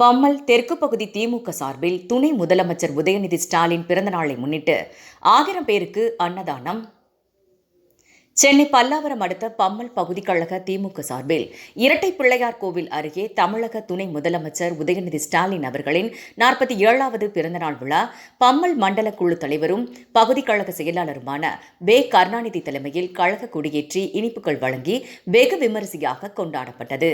பம்மல் தெற்கு பகுதி திமுக சார்பில் துணை முதலமைச்சர் உதயநிதி ஸ்டாலின் பிறந்தநாளை முன்னிட்டு ஆயிரம் பேருக்கு அன்னதானம் சென்னை பல்லாவரம் அடுத்த பம்மல் பகுதி கழக திமுக சார்பில் இரட்டை பிள்ளையார் கோவில் அருகே தமிழக துணை முதலமைச்சர் உதயநிதி ஸ்டாலின் அவர்களின் நாற்பத்தி ஏழாவது பிறந்தநாள் விழா பம்மல் மண்டல குழு தலைவரும் பகுதி கழக செயலாளருமான பே கருணாநிதி தலைமையில் கழக கொடியேற்றி இனிப்புகள் வழங்கி வெகு விமரிசையாக கொண்டாடப்பட்டது.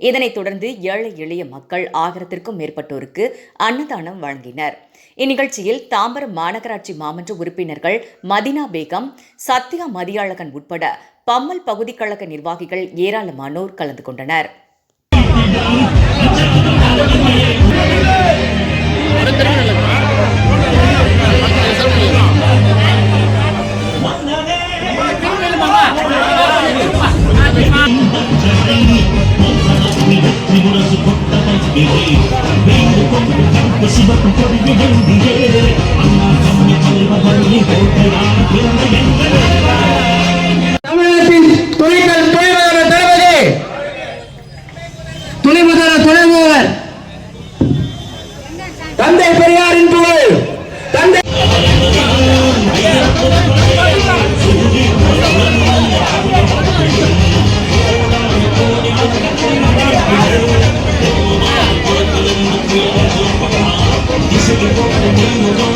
இதனைத் தொடர்ந்து ஏழை எளிய மக்கள் ஆயிரத்திற்கும் மேற்பட்டோருக்கு அன்னதானம் வழங்கினர். இந்நிகழ்ச்சியில் தாம்பரம் மாநகராட்சி மாமன்ற உறுப்பினர்கள் மதினா பேகம் சத்யா மதியாளகன் உட்பட பம்மல் பகுதி கழக நிர்வாகிகள் ஏராளமானோர் கலந்து கொண்டனர். சிவப்பு எழுதியே அண்ணா கம்மி செல்வ பள்ளி பிறந்த Thank you.